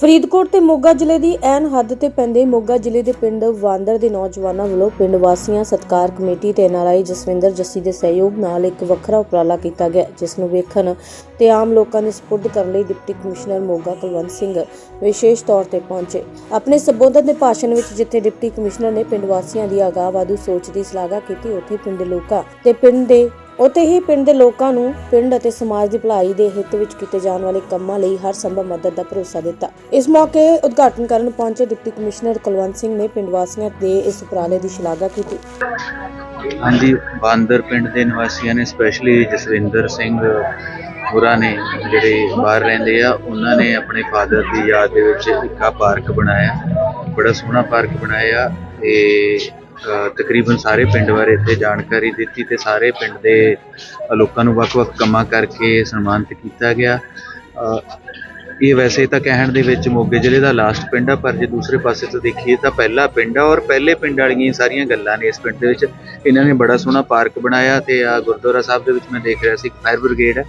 ਫਰੀਦਕੋਟ ਤੇ ਮੋਗਾ ਜ਼ਿਲ੍ਹੇ ਦੀ ਐਨ ਹੱਦ ਤੇ ਪੈਂਦੇ ਮੋਗਾ ਜ਼ਿਲ੍ਹੇ ਦੇ ਪਿੰਡ ਵਾਂਦਰ ਦੇ ਨੌਜਵਾਨਾਂ ਵੱਲੋਂ ਪਿੰਡ ਵਾਸੀਆਂ, ਸਤਕਾਰ ਕਮੇਟੀ ਤੇ ਐਨਆਰਆਈ ਜਸਵਿੰਦਰ ਜੱਸੀ ਦੇ ਸਹਿਯੋਗ ਨਾਲ ਇੱਕ ਵੱਖਰਾ ਉਪਰਾਲਾ ਕੀਤਾ ਗਿਆ, ਜਿਸ ਨੂੰ ਵੇਖਣ ਤੇ ਆਮ ਲੋਕਾਂ ਦੇ ਸਪੁਰਦ ਕਰਨ ਲਈ ਡਿਪਟੀ ਕਮਿਸ਼ਨਰ ਮੋਗਾ ਕੁਲਵੰਤ ਸਿੰਘ ਵਿਸ਼ੇਸ਼ ਤੌਰ ਤੇ ਪਹੁੰਚੇ। ਆਪਣੇ ਸੰਬੋਧਨ ਦੇ ਭਾਸ਼ਣ ਵਿੱਚ ਜਿੱਥੇ ਡਿਪਟੀ ਕਮਿਸ਼ਨਰ ਨੇ ਪਿੰਡ ਵਾਸੀਆਂ ਦੀ ਆਗਾਵਾਦੂ ਸੋਚ ਦੀ ਸ਼ਲਾਘਾ ਕੀਤੀ, ਉੱਥੇ ਪਿੰਡ ਦੇ ਲੋਕਾਂ ਤੇ ਪਿੰਡ ਦੇ ਉੱਥੇ ਹੀ ਪਿੰਡ ਦੇ ਲੋਕਾਂ ਨੂੰ ਪਿੰਡ ਅਤੇ ਸਮਾਜ ਦੀ ਭਲਾਈ ਦੇ ਹਿੱਤ ਵਿੱਚ ਕੀਤੇ ਜਾਣ ਵਾਲੇ ਕੰਮਾਂ ਲਈ ਹਰ ਸੰਭਵ ਮਦਦ ਦਾ ਭਰੋਸਾ ਦਿੱਤਾ। ਇਸ ਮੌਕੇ ਉਦਘਾਟਨ ਕਰਨ ਪਹੁੰਚੇ ਡਿਪਟੀ ਕਮਿਸ਼ਨਰ ਕੁਲਵੰਤ ਸਿੰਘ ਨੇ ਪਿੰਡ ਵਾਸੀਆਂ ਦੇ ਇਸ ਉਪਰਾਲੇ ਦੀ ਸ਼ਲਾਘਾ ਕੀਤੀ। ਹਾਂਜੀ, ਬਾਂਦਰ ਪਿੰਡ ਦੇ ਨਿਵਾਸੀਆਂ ਨੇ ਸਪੈਸ਼ਲੀ ਜਸਵਿੰਦਰ ਸਿੰਘ ਹੋਰਾਂ ਨੇ ਜਿਹੜੇ ਬਾਹਰ ਰਹਿੰਦੇ ਆ, ਉਹਨਾਂ ਨੇ ਆਪਣੇ ਫਾਦਰ ਦੀ ਯਾਦ ਦੇ ਵਿੱਚ ਇੱਕ ਪਾਰਕ ਬਣਾਇਆ। ਬੜਾ ਸੋਹਣਾ ਪਾਰਕ ਬਣਾਇਆ ਤੇ ਤਕਰੀਬਨ ਸਾਰੇ ਪਿੰਡ ਬਾਰੇ ਇੱਥੇ ਜਾਣਕਾਰੀ ਦਿੱਤੀ ਤੇ ਸਾਰੇ ਪਿੰਡ ਦੇ ਲੋਕਾਂ ਨੂੰ ਵੱਖ-ਵੱਖ ਕੰਮਾਂ ਕਰਕੇ ਸਨਮਾਨਿਤ ਕੀਤਾ ਗਿਆ। ਇਹ ਵੈਸੇ ਤਾਂ ਕਹਿਣ ਦੇ ਵਿੱਚ ਮੋਗੇ ਜ਼ਿਲ੍ਹੇ ਦਾ ਲਾਸਟ ਪਿੰਡ ਆ, ਪਰ ਜੇ ਦੂਸਰੇ ਪਾਸੇ ਤੋਂ ਦੇਖੀਏ ਤਾਂ ਪਹਿਲਾ ਪਿੰਡ ਆ ਔਰ ਪਹਿਲੇ ਪਿੰਡ ਵਾਲੀਆਂ ਸਾਰੀਆਂ ਗੱਲਾਂ ਨੇ ਇਸ ਪਿੰਡ ਦੇ ਵਿੱਚ। ਇਹਨਾਂ ਨੇ ਬੜਾ ਸੋਹਣਾ ਪਾਰਕ ਬਣਾਇਆ ਤੇ ਆ ਗੁਰਦੁਆਰਾ ਸਾਹਿਬ ਦੇ ਵਿੱਚ ਮੈਂ ਦੇਖ ਰਿਹਾ ਸੀ ਫਾਇਰ ਬ੍ਰਿਗੇਡ। ਹੈ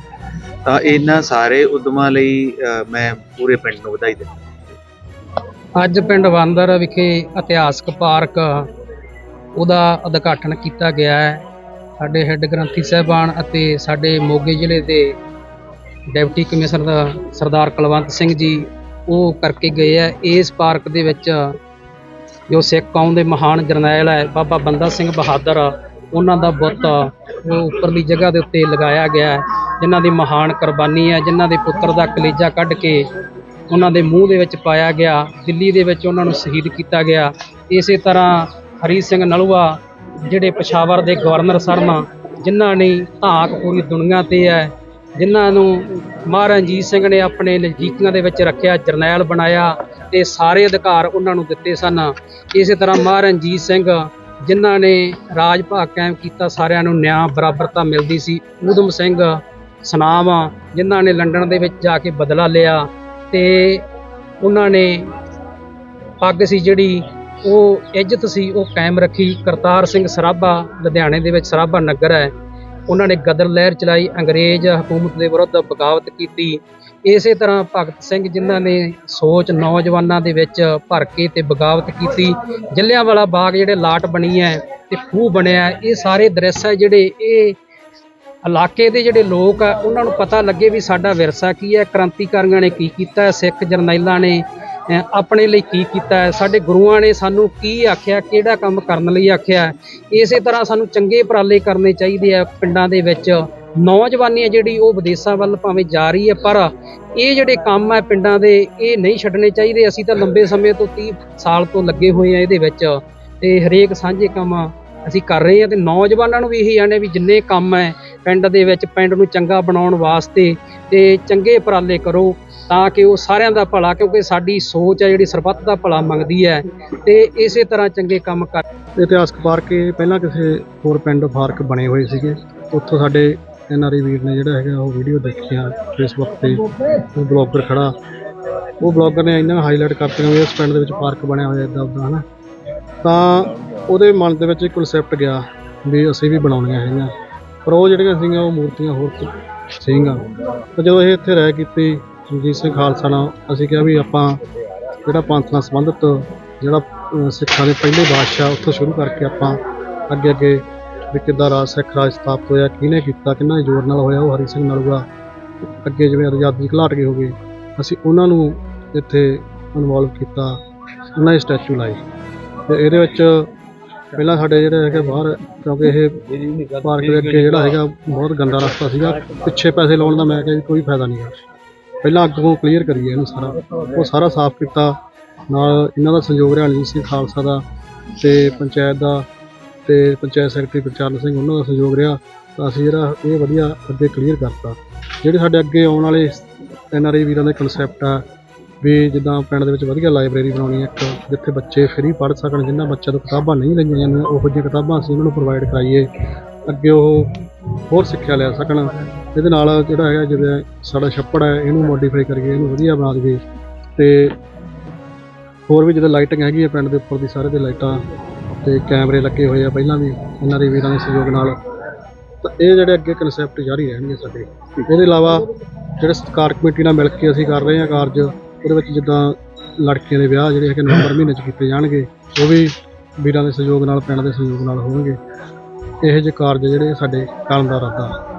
ਤਾਂ ਇਹਨਾਂ ਸਾਰੇ ਉਦਮਾਂ ਲਈ ਮੈਂ ਪੂਰੇ ਪਿੰਡ ਨੂੰ ਵਧਾਈ ਦਿੰਦਾ। ਅੱਜ ਪਿੰਡ ਵਾਂਦਰ ਵਿਖੇ ਇਤਿਹਾਸਕ ਪਾਰਕ ਉਹਦਾ ਉਦਘਾਟਨ ਕੀਤਾ ਗਿਆ ਹੈ। ਸਾਡੇ ਹੈੱਡ ਗ੍ਰੰਥੀ ਸਾਹਿਬਾਨ ਅਤੇ ਸਾਡੇ ਮੋਗੇ ਜ਼ਿਲ੍ਹੇ ਦੇ ਡਿਪਟੀ ਕਮਿਸ਼ਨਰ ਸਰਦਾਰ ਕੁਲਵੰਤ ਸਿੰਘ ਜੀ ਉਹ ਕਰਕੇ ਗਏ ਹੈ। ਇਸ ਪਾਰਕ ਦੇ ਵਿੱਚ ਜੋ ਸਿੱਖ ਕੌਮ ਦੇ ਮਹਾਨ ਜਰਨੈਲ ਹੈ, ਬਾਬਾ ਬੰਦਾ ਸਿੰਘ ਬਹਾਦਰ, ਉਹਨਾਂ ਦਾ ਬੁੱਤ ਉਹ ਉੱਪਰਲੀ ਜਗ੍ਹਾ ਦੇ ਉੱਤੇ ਲਗਾਇਆ ਗਿਆ ਹੈ। ਜਿਨ੍ਹਾਂ ਦੀ ਮਹਾਨ ਕੁਰਬਾਨੀ ਹੈ, ਜਿਨ੍ਹਾਂ ਦੇ ਪੁੱਤਰ ਦਾ ਕਲੇਜਾ ਕੱਢ ਕੇ ਉਹਨਾਂ ਦੇ ਮੂੰਹ ਦੇ ਵਿੱਚ ਪਾਇਆ ਗਿਆ, ਦਿੱਲੀ ਦੇ ਵਿੱਚ ਉਹਨਾਂ ਨੂੰ ਸ਼ਹੀਦ ਕੀਤਾ ਗਿਆ। ਇਸੇ ਤਰ੍ਹਾਂ ਹਰੀ ਸਿੰਘ ਨਲੂਆ, ਜਿਹੜੇ ਪਸ਼ਾਵਰ ਦੇ ਗਵਰਨਰ ਸਨ ਜਿਨ੍ਹਾਂ ਨੇ ਧਾਕ ਪੂਰੀ ਦੁਨੀਆ ਤੇ ਹੈ, ਜਿਨ੍ਹਾਂ ਨੂੰ ਮਹਾਰਾਜਾ ਰਣਜੀਤ ਸਿੰਘ ਨੇ ਆਪਣੇ ਨਜ਼ਦੀਕਾਂ ਦੇ ਵਿੱਚ ਰੱਖਿਆ, ਜਰਨੈਲ ਬਣਾਇਆ ਤੇ ਸਾਰੇ ਅਧਿਕਾਰ ਉਹਨਾਂ ਨੂੰ ਦਿੱਤੇ ਸਨ। ਇਸੇ ਤਰ੍ਹਾਂ ਮਹਾਰਾਜਾ ਰਣਜੀਤ ਸਿੰਘ, ਜਿਨ੍ਹਾਂ ਨੇ ਰਾਜ ਭਾਗ ਕਾਇਮ ਕੀਤਾ, ਸਾਰਿਆਂ ਨੂੰ ਨਿਆਂ, ਬਰਾਬਰਤਾ ਮਿਲਦੀ ਸੀ। ਊਧਮ ਸਿੰਘ ਸਨਾਮ ਜਿਨ੍ਹਾਂ ਨੇ ਲੰਡਨ ਦੇ ਵਿੱਚ ਜਾ ਕੇ ਬਦਲਾ ਲਿਆ ਤੇ ਉਹਨਾਂ ਨੇ ਪੱਗ ਸੀ ਜਿਹੜੀ ਉਹ ਇੱਜ਼ਤ ਸੀ, ਉਹ ਕਾਇਮ ਰੱਖੀ। ਕਰਤਾਰ ਸਿੰਘ ਸਰਾਭਾ ਲੁਧਿਆਣੇ ਦੇ ਵਿੱਚ ਸਰਾਭਾ ਨਗਰ ਹੈ। ਉਹਨਾਂ ਨੇ ਗਦਰ ਲਹਿਰ ਚਲਾਈ, ਅੰਗਰੇਜ਼ ਹਕੂਮਤ ਦੇ ਵਿਰੁੱਧ ਬਗਾਵਤ ਕੀਤੀ। ਇਸੇ ਤਰ੍ਹਾਂ ਭਗਤ ਸਿੰਘ ਜਿਨ੍ਹਾਂ ਨੇ ਸੋਚ ਨੌਜਵਾਨਾਂ ਦੇ ਵਿੱਚ ਭਰ ਕੇ ਤੇ ਬਗਾਵਤ ਕੀਤੀ, ਜਲਿਆਂਵਾਲਾ ਬਾਗ ਜਿਹੜੇ ਲਾਟ ਬਣੀ ਹੈ ਤੇ ਖੂਹ ਬਣਿਆ ਇਹ ਸਾਰੇ ਦ੍ਰਿਸ਼ ਹੈ ਜਿਹੜੇ ਇਹ ਇਲਾਕੇ ਦੇ ਜਿਹੜੇ ਲੋਕ ਆ, ਉਹਨਾਂ ਨੂੰ ਪਤਾ ਲੱਗੇ ਵੀ ਸਾਡਾ ਵਿਰਸਾ ਕੀ ਹੈ, ਕ੍ਰਾਂਤੀਕਾਰੀਆਂ ਨੇ ਕੀ ਕੀਤਾ ਸਿੱਖ ਜਰਨੈਲਾਂ ਨੇ ਆਪਣੇ ਲਈ ਕੀ ਕੀਤਾ ਹੈ? ਸਾਡੇ ਗੁਰੂਆਂ ਨੇ ਸਾਨੂੰ ਕੀ ਆਖਿਆ, ਕਿਹੜਾ ਕੰਮ ਕਰਨ ਲਈ ਆਖਿਆ ਇਸੇ ਤਰ੍ਹਾਂ ਸਾਨੂੰ ਚੰਗੇ ਉਪਰਾਲੇ ਕਰਨੇ ਚਾਹੀਦੇ ਆ ਪਿੰਡਾਂ ਦੇ ਵਿੱਚ। ਨੌਜਵਾਨੀ ਹੈ ਜਿਹੜੀ ਉਹ ਵਿਦੇਸ਼ਾਂ ਵੱਲ ਭਾਵੇਂ ਜਾ ਰਹੀ ਹੈ, ਪਰ ਇਹ ਜਿਹੜੇ ਕੰਮ ਹੈ ਪਿੰਡਾਂ ਦੇ, ਇਹ ਨਹੀਂ ਛੱਡਣੇ ਚਾਹੀਦੇ। ਅਸੀਂ ਤਾਂ ਲੰਬੇ ਸਮੇਂ ਤੋਂ 30 ਸਾਲ ਤੋਂ ਲੱਗੇ ਹੋਏ ਆ ਇਹਦੇ ਵਿੱਚ ਤੇ ਹਰੇਕ ਸਾਂਝੇ ਕੰਮ ਅਸੀਂ ਕਰ ਰਹੇ ਹਾਂ ਤੇ ਨੌਜਵਾਨਾਂ ਨੂੰ ਵੀ ਇਹੀ ਆਣੇ ਵੀ ਜਿੰਨੇ ਕੰਮ ਹੈ ਪਿੰਡ ਦੇ ਵਿੱਚ, ਪਿੰਡ ਨੂੰ ਚੰਗਾ ਬਣਾਉਣ ਵਾਸਤੇ ਤੇ ਚੰਗੇ ਉਪਰਾਲੇ ਕਰੋ। ਤਾਂ ਕਿ ਉਹ ਸਾਰਿਆਂ ਦਾ ਭਲਾ, ਕਿਉਂਕਿ ਸਾਡੀ ਸੋਚ ਹੈ, ਜਿਹੜੀ ਸਰਬੱਤ ਦਾ ਭਲਾ ਮੰਗਦੀ ਹੈ, ਤੇ ਇਸੇ ਤਰ੍ਹਾਂ ਚੰਗੇ ਕੰਮ ਕਰ ਇਤਿਹਾਸਕ ਪਾਰਕ ਇਹ ਪਹਿਲਾਂ ਕਿਸੇ ਹੋਰ ਪਿੰਡ ਪਾਰਕ ਬਣੇ ਹੋਏ ਸੀਗੇ। ਉੱਥੋਂ ਸਾਡੇ ਐਨਆਰਆਈ ਵੀਰ ਨੇ ਜਿਹੜਾ ਹੈਗਾ, ਉਹ ਵੀਡੀਓ ਦੇਖਿਆ ਫੇਸਬੁੱਕ ਤੇ, ਉਹ ਬਲੌਗਰ ਖੜਾ। ਉਹ ਬਲੌਗਰ ਨੇ ਇੰਨਾ ਹਾਈਲਾਈਟ ਕਰਤੀਆਂ ਵੀ ਇਸ ਪਿੰਡ ਦੇ ਵਿੱਚ ਪਾਰਕ ਬਣਿਆ ਹੋਇਆ ਇਦਾਂ ਉਦਾਂ ਹਨਾ। ਤਾਂ ਉਹਦੇ ਮਨ ਦੇ ਵਿੱਚ ਇੱਕ ਕਨਸੈਪਟ ਗਿਆ ਵੀ ਅਸੀਂ ਵੀ ਬਣਾਉਣੀਆਂ ਹੈਗੀਆਂ। ਪਰ ਉਹ ਜਿਹੜੀਆਂ ਸੀਗੀਆਂ, ਉਹ ਮੂਰਤੀਆਂ ਹੋਰ ਸੀਗੀਆਂ। ਤਾਂ ਜਦੋਂ ਇਹ ਇੱਥੇ ਰਹਿ ਕੀਤੀ ਰਣਜੀਤ ਸਿੰਘ ਖਾਲਸਾ ਨਾਲ ਅਸੀਂ ਕਿਹਾ ਵੀ ਆਪਾਂ ਜਿਹੜਾ ਪੰਥ ਨਾਲ ਸੰਬੰਧਿਤ ਜਿਹੜਾ, ਅਹ, ਸਿੱਖਾਂ ਦੇ ਪਹਿਲੇ ਬਾਦਸ਼ਾਹ ਉੱਥੋਂ ਸ਼ੁਰੂ ਕਰਕੇ ਆਪਾਂ ਅੱਗੇ ਅੱਗੇ ਵੀ ਕਿੱਦਾਂ ਰਾਜ ਸਿੱਖ ਰਾਜ ਸਥਾਪਿਤ ਹੋਇਆ, ਕਿਹਨੇ ਕੀਤਾ, ਕਿੰਨਾ ਜ਼ੋਰ ਨਾਲ ਹੋਇਆ, ਉਹ ਹਰੀ ਸਿੰਘ ਨਲੂਆ ਅੱਗੇ ਜਿਵੇਂ ਆਜ਼ਾਦੀ ਘਲਾਟ ਗਏ ਹੋਗੇ ਅਸੀਂ ਉਹਨਾਂ ਨੂੰ ਇੱਥੇ ਇਨਵੋਲਵ ਕੀਤਾ, ਉਹਨਾਂ ਦੇ ਸਟੈਚੂ ਲਾਏ ਤੇ ਇਹਦੇ ਵਿੱਚ ਪਹਿਲਾਂ ਸਾਡੇ ਜਿਹੜੇ ਹੈਗੇ ਬਾਹਰ, ਕਿਉਂਕਿ ਇਹ ਪਾਰਕ ਦੇ ਅੱਗੇ ਜਿਹੜਾ ਹੈਗਾ, ਬਹੁਤ ਗੰਦਾ ਰਸਤਾ ਸੀਗਾ, ਪਿੱਛੇ ਪੈਸੇ ਲਾਉਣ ਦਾ ਮੈਂ ਕਿਹਾ ਵੀ ਕੋਈ ਫਾਇਦਾ ਨਹੀਂ ਹੈ ਪਹਿਲਾਂ ਅੱਗੋਂ ਕਲੀਅਰ ਕਰੀਏ ਇਹਨੂੰ ਸਾਰਾ। ਉਹ ਸਾਰਾ ਸਾਫ਼ ਕੀਤਾ। ਨਾਲ ਇਹਨਾਂ ਦਾ ਸੰਯੋਗ ਰਿਹਾ ਰਣਜੀਤ ਸਿੰਘ ਖਾਲਸਾ ਦਾ ਤੇ ਪੰਚਾਇਤ ਦਾ ਤੇ ਪੰਚਾਇਤ ਸੈਕਟਰੀ ਪ੍ਰਚਾਰਨ ਸਿੰਘ ਉਹਨਾਂ ਦਾ ਸਹਿਯੋਗ ਰਿਹਾ। ਤਾਂ ਅਸੀਂ ਜਿਹੜਾ ਇਹ ਵਧੀਆ ਅੱਗੇ ਕਲੀਅਰ ਕਰਤਾ। ਜਿਹੜੇ ਸਾਡੇ ਅੱਗੇ ਆਉਣ ਵਾਲੇ ਐਨਆਰਆਈ ਵੀਰਾਂ ਦੇ ਕਨਸੈਪਟ ਆ, ਵੀ ਜਿੱਦਾਂ ਪਿੰਡ ਦੇ ਵਿੱਚ ਵਧੀਆ ਲਾਇਬ੍ਰੇਰੀ ਬਣਾਉਣੀ ਹੈ ਇੱਕ, ਜਿੱਥੇ ਬੱਚੇ ਫ੍ਰੀ ਪੜ੍ਹ ਸਕਣ ਜਿਨ੍ਹਾਂ ਬੱਚਿਆਂ ਤੋਂ ਕਿਤਾਬਾਂ ਨਹੀਂ ਲਈਆਂ ਜਾਂਦੀਆਂ, ਉਹੋ ਜਿਹੀਆਂ ਕਿਤਾਬਾਂ ਅਸੀਂ ਉਹਨਾਂ ਨੂੰ ਪ੍ਰੋਵਾਈਡ ਕਰਾਈਏ। ਅੱਗੇ ਉਹ ਹੋਰ ਸਿੱਖਿਆ ਲੈ ਸਕਣ। ਇਹਦੇ ਨਾਲ ਜਿਹੜਾ ਹੈਗਾ, ਜਿਵੇਂ ਸਾਡਾ ਛੱਪੜ ਹੈ, ਇਹਨੂੰ ਮੋਡੀਫਾਈ ਕਰੀਏ ਇਹਨੂੰ ਵਧੀਆ ਬਣਾ ਦਈਏ। ਤੇ ਹੋਰ ਵੀ ਜਿੱਦਾਂ ਲਾਈਟਿੰਗ ਹੈਗੀ ਹੈ ਪਿੰਡ ਦੇ ਉੱਪਰ ਦੀ, ਸਾਰੇ ਦੇ ਲਾਈਟਾਂ ਤੇ ਕੈਮਰੇ ਲੱਗੇ ਹੋਏ ਆ ਪਹਿਲਾਂ ਵੀ, ਇਹਨਾਂ ਦੇ ਵੀਰਾਂ ਦੇ ਸਹਿਯੋਗ ਨਾਲ। ਤਾਂ ਇਹ ਜਿਹੜੇ ਅੱਗੇ ਕਨਸੈਪਟ ਜਾਰੀ ਰਹਿਣਗੇ ਸਾਡੇ। ਇਹਦੇ ਇਲਾਵਾ ਜਿਹੜੇ ਸਤਕਾਰ ਕਮੇਟੀ ਨਾਲ ਮਿਲ ਕੇ ਅਸੀਂ ਕਰ ਰਹੇ ਹਾਂ ਕਾਰਜ, ਉਹਦੇ ਵਿੱਚ ਜਿੱਦਾਂ ਲੜਕੀਆਂ ਦੇ ਵਿਆਹ ਜਿਹੜੇ ਹੈਗੇ ਨਵੰਬਰ ਮਹੀਨੇ 'ਚ ਕੀਤੇ ਜਾਣਗੇ, ਉਹ ਵੀ ਵੀਰਾਂ ਦੇ ਸਹਿਯੋਗ ਨਾਲ, ਪਿੰਡ ਦੇ ਸਹਿਯੋਗ ਨਾਲ ਹੋਣਗੇ। ਇਹੋ ਜਿਹੇ ਕਾਰਜ ਜਿਹੜੇ ਸਾਡੇ ਕਰਨ ਦਾ ਇਰਾਦਾ।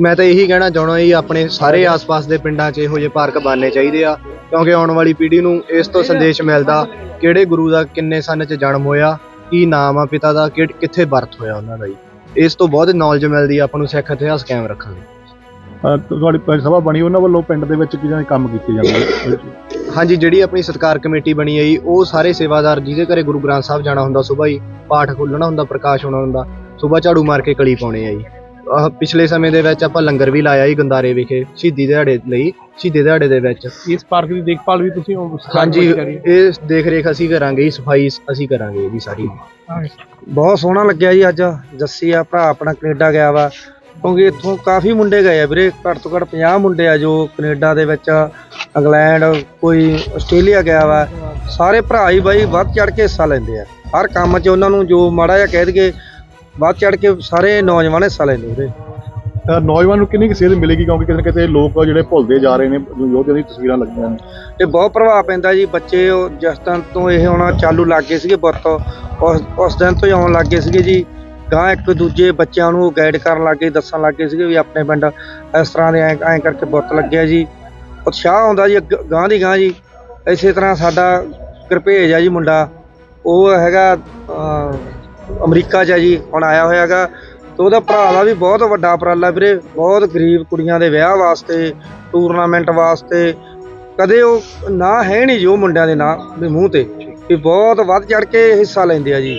ਮੈਂ ਤਾਂ ਇਹੀ ਕਹਿਣਾ ਚਾਹਣਾ ਜੀ ਆਪਣੇ ਸਾਰੇ ਆਸ-ਪਾਸ ਦੇ ਪਿੰਡਾਂ 'ਚ ਇਹੋ ਜਿਹੇ ਪਾਰਕ ਬਣਨੇ ਚਾਹੀਦੇ ਆ ਕਿਉਂਕਿ ਆਉਣ ਵਾਲੀ ਪੀੜ੍ਹੀ ਨੂੰ ਇਸ ਤੋਂ ਸੰਦੇਸ਼ ਮਿਲਦਾ ਕਿਹੜੇ ਗੁਰੂ ਦਾ ਕਿੰਨੇ ਸੰਨ 'ਚ ਜਨਮ ਹੋਇਆ ਕੀ ਨਾਮ ਆ ਪਿਤਾ ਦਾ ਕਿ- ਕਿੱਥੇ ਬਰਥ ਹੋਇਆ ਉਹਨਾਂ ਦਾ ਜੀ। ਇਸ ਤੋਂ ਬਹੁਤ ਨੌਲੇਜ ਮਿਲਦੀ ਆ ਆਪਾਂ ਨੂੰ ਸਿੱਖ ਇਤਿਹਾਸ ਕਾਇਮ ਰੱਖਣ ਲਈ। ਅਹ ਤੁਹਾਡੀ ਪਿੰਡ ਸਭਾ ਬਣੀ ਉਹਨਾਂ ਵੱਲੋਂ ਪਿੰਡ ਦੇ ਵਿੱਚ ਕਿਹਨਾਂ ਕੰਮ ਕੀਤੇ ਜਾਂਦੇ ਨੇ ਹਾਂਜੀ ਜਿਹੜੀ ਆਪਣੀ ਸਤਕਾਰ ਕਮੇਟੀ ਬਣੀ ਹੈ ਜੀ ਉਹ ਸਾਰੇ ਸੇਵਾਦਾਰ ਜਿਹਦੇ ਘਰੇ ਗੁਰੂ ਗ੍ਰੰਥ ਸਾਹਿਬ ਜਾਣਾ ਹੁੰਦਾ ਸਵੇਰ ਹੀ ਪਾਠ ਖੋਲ੍ਹਣਾ ਹੁੰਦਾ ਪ੍ਰਕਾਸ਼ ਹੋਣਾ ਹੁੰਦਾ ਸਵੇਰ ਝਾੜੂ ਮਾਰ ਕੇ ਕਲੀ ਪਾਉਣੇ ਆ ਜੀ। ਆਹ ਪਿਛਲੇ ਸਮੇਂ ਦੇ ਵਿੱਚ ਆਪਾਂ ਲੰਗਰ ਵੀ ਲਾਇਆ ਜੀ ਗੰਦਾਰੇ ਵਿਖੇ ਸ਼ਹੀਦੀ ਦਿਹਾੜੇ ਲਈ ਸ਼ਹੀਦੀ ਦਿਹਾੜੇ ਦੇ ਵਿੱਚ। ਇਸ ਪਾਰਕ ਦੀ ਦੇਖਭਾਲ ਵੀ ਤੁਸੀਂ ਉਹ ਸਰਕਾਰ ਹਾਂਜੀ ਵੱਲੋਂ ਕਰੀ? ਹੈ? ਇਹ ਦੇਖ ਰੇਖ ਅਸੀਂ ਕਰਾਂਗੇ ਜੀ ਸਫ਼ਾਈ ਅਸੀਂ ਕਰਾਂਗੇ ਇਹਦੀ ਸਾਰੀ। ਬਹੁਤ ਸੋਹਣਾ ਲੱਗਿਆ ਜੀ ਅੱਜ ਜੱਸੀ ਆ ਭਰਾ ਆਪਣਾ ਕੈਨੇਡਾ ਗਿਆ ਵਾ। ਕਿਉਂਕਿ ਇੱਥੋਂ ਕਾਫੀ ਮੁੰਡੇ ਗਏ ਆ ਵੀਰੇ ਘੱਟ ਤੋਂ ਘੱਟ 50 ਮੁੰਡੇ ਆ ਜੋ ਕੈਨੇਡਾ ਦੇ ਵਿੱਚ ਇੰਗਲੈਂਡ ਕੋਈ ਆਸਟ੍ਰੇਲੀਆ ਗਿਆ ਵਾ। ਸਾਰੇ ਭਰਾ ਹੀ ਬਾਈ ਵੱਧ ਚੜ ਕੇ ਹਿੱਸਾ ਲੈਂਦੇ ਆ। ਹਰ ਕੰਮ 'ਚ ਉਹਨਾਂ ਨੂੰ ਜੋ ਮਾੜਾ ਜਿਹਾ ਕਹਿ ਦਈਏ ਵੱਧ ਚੜ ਕੇ ਸਾਰੇ ਨੌਜਵਾਨ ਹਿੱਸਾ ਲੈਂਦੇ ਅਹ ਨੌਜਵਾਨ ਨੂੰ ਕਿੰਨੀ ਕੁ ਸੇਧ ਮਿਲੇਗੀ? ਕਿਉਂਕਿ ਕਿਤੇ ਨਾ ਕਿਤੇ ਲੋਕ ਜਿਹੜੇ ਭੁੱਲਦੇ ਜਾ ਰਹੇ ਨੇ ਜੋ ਯੋਧਿਆਂ ਦੀ ਤਸਵੀਰਾਂ ਲੱਗੀਆਂ ਨੇ। ਤੇ ਬਹੁਤ ਪ੍ਰਭਾਵ ਪੈਂਦਾ ਜੀ। ਬੱਚੇ ਉਹ ਜਿਸ ਦਿਨ ਤੋਂ ਇਹ ਆਉਣਾ ਚਾਲੂ ਲੱਗ ਗਏ ਸੀਗੇ ਬੁੱਤ ਉਸ ਉਸ ਦਿਨ ਤੋਂ ਹੀ ਆਉਣ ਲੱਗ ਗਏ ਸੀਗੇ ਜੀ। ਗਾਂ ਇੱਕ ਦੂਜੇ ਬੱਚਿਆਂ ਨੂੰ ਗਾਈਡ ਕਰਨ ਲੱਗ ਗਏ ਦੱਸਣ ਲੱਗ ਗਏ ਸੀਗੇ ਵੀ ਆਪਣੇ ਪਿੰਡ ਇਸ ਤਰ੍ਹਾਂ ਦੇ ਐਂ ਐਂ ਕਰਕੇ ਬੁੱਤ ਲੱਗਿਆ ਜੀ। ਉਤਸ਼ਾਹ ਆਉਂਦਾ ਜੀ ਅੱਗ- ਗਾਂ ਦੀ ਗਾਂ ਜੀ। ਇਸੇ ਤਰ੍ਹਾਂ ਸਾਡਾ ਕਿਰਪੇਜ ਆ ਜੀ ਮੁੰਡਾ। ਉਹ ਹੈਗਾ ਅਹ, ਅਮਰੀਕਾ 'ਚ ਹੈ ਜੀ, ਹੁਣ ਆਇਆ ਹੋਇਆ ਹੈਗਾ ਤੇ ਉਹਦਾ ਭਰਾ ਦਾ ਵੀ ਬਹੁਤ ਵੱਡਾ ਉਪਰਾਲਾ ਵੀਰੇ, ਬਹੁਤ ਗਰੀਬ ਕੁੜੀਆਂ ਦੇ ਵਿਆਹ ਵਾਸਤੇ ਟੂਰਨਾਮੈਂਟ ਵਾਸਤੇ। ਕਦੇ ਉਹ ਨਾ ਹੈ ਨਹੀਂ ਜੀ ਉਹ ਮੁੰਡਿਆਂ ਦੇ ਨਾਂ ਵੀ ਮੂੰਹ ਤੇ। ਵੀ ਬਹੁਤ ਵੱਧ ਚੜ ਕੇ ਹਿੱਸਾ ਲੈਂਦੇ ਆ ਜੀ।